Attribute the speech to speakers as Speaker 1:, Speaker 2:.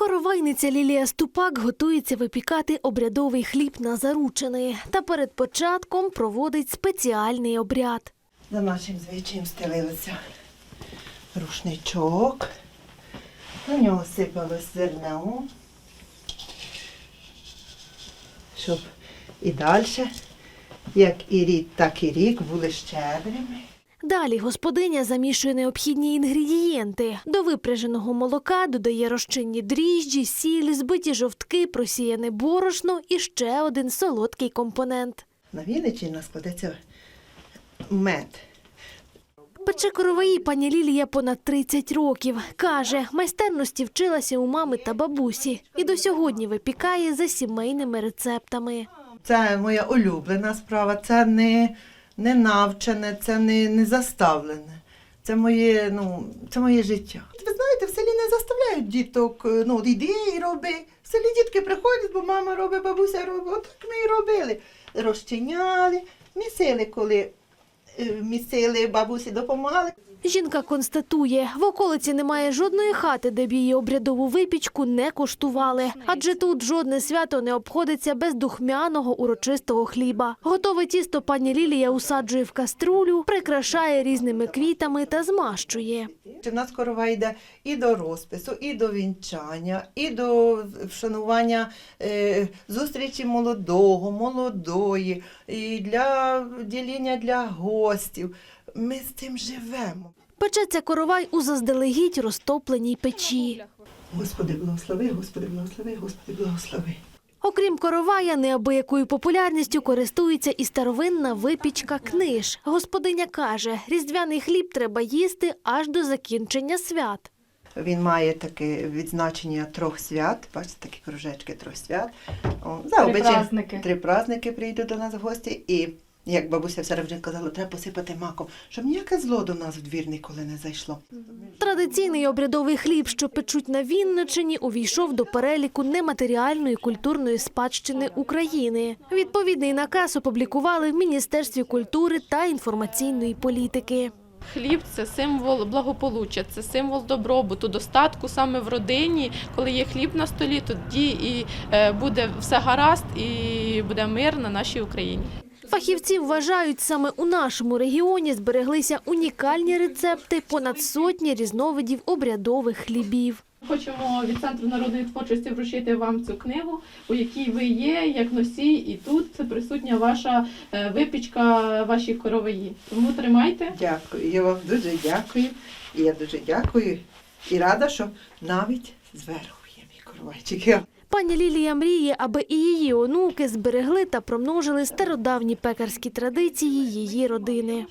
Speaker 1: Коровайниця Лілія Ступак готується випікати обрядовий хліб на заручини та перед початком проводить спеціальний обряд.
Speaker 2: За нашим звичаєм стелилося рушничок. На нього сипалось зерно, щоб і далі, як і рік, так і рік були щедрими.
Speaker 1: Далі господиня замішує необхідні інгредієнти. До випряженого молока додає розчинні дріжджі, сіль, збиті жовтки, просіяне борошно і ще один солодкий компонент.
Speaker 2: На Вінниччині у нас кладеться мед.
Speaker 1: Пече короваї пані Лілія понад 30 років. Каже, майстерності вчилася у мами та бабусі і до сьогодні випікає за сімейними рецептами.
Speaker 2: Це моя улюблена справа, це не, не навчене, це не, не заставлене. Це моє, ну, це моє життя. Ви знаєте, в селі не заставляють діток, е, ну, йди і роби. В селі дітки приходять, бо мама робить, бабуся робить. Отак ми і робили. Розчиняли, місили, коли е, бабусі допомагали.
Speaker 1: Жінка констатує, в околиці немає жодної хати, де б її обрядову випічку не коштували, адже тут жодне свято не обходиться без духмяного урочистого хліба. Готове тісто пані Лілія усаджує в каструлю, прикрашає різними квітами та змащує.
Speaker 2: У нас корова йде і до розпису, і до вінчання, і до вшанування е, зустрічі молодого, молодої, і для діління для гостів. Ми з цим живемо.
Speaker 1: Печеться коровай у заздалегідь розтопленій печі.
Speaker 2: Господи, благослови, Господи, благослови, Господи, благослови.
Speaker 1: Окрім коровая, неабиякою популярністю користується і старовинна випічка книж. Господиня каже, різдвяний хліб треба їсти аж до закінчення свят.
Speaker 2: Він має таке відзначення трьох свят. Бачите, такі кружечки трьох свят. О, за
Speaker 3: праздники.
Speaker 2: Три праздники прийдуть до нас в гості. І як бабуся все завжди казала, треба посипати маком, щоб ніяке зло до нас в двір ніколи не зайшло.
Speaker 1: Традиційний обрядовий хліб, що печуть на Вінничині, увійшов до переліку нематеріальної культурної спадщини України. Відповідний наказ опублікували в Міністерстві культури та інформаційної політики.
Speaker 3: Хліб це символ благополуччя, це символ добробуту, достатку саме в родині. Коли є хліб на столі, тоді і е, буде все гаразд, і буде мир на нашій Україні.
Speaker 1: Фахівці вважають, саме у нашому регіоні збереглися унікальні рецепти понад сотні різновидів обрядових хлібів.
Speaker 3: Хочемо від центру народної творчості вручити вам цю книгу, у якій ви є як носій, і тут присутня ваша е, випічка, ваші короваї. Тому тримайте.
Speaker 2: Дякую. Я вам дуже дякую. І я дуже дякую. І рада, що навіть зверху є мій коровайчик.
Speaker 1: Пані Лілія мріє, аби і її онуки зберегли та промножили стародавні пекарські традиції її родини.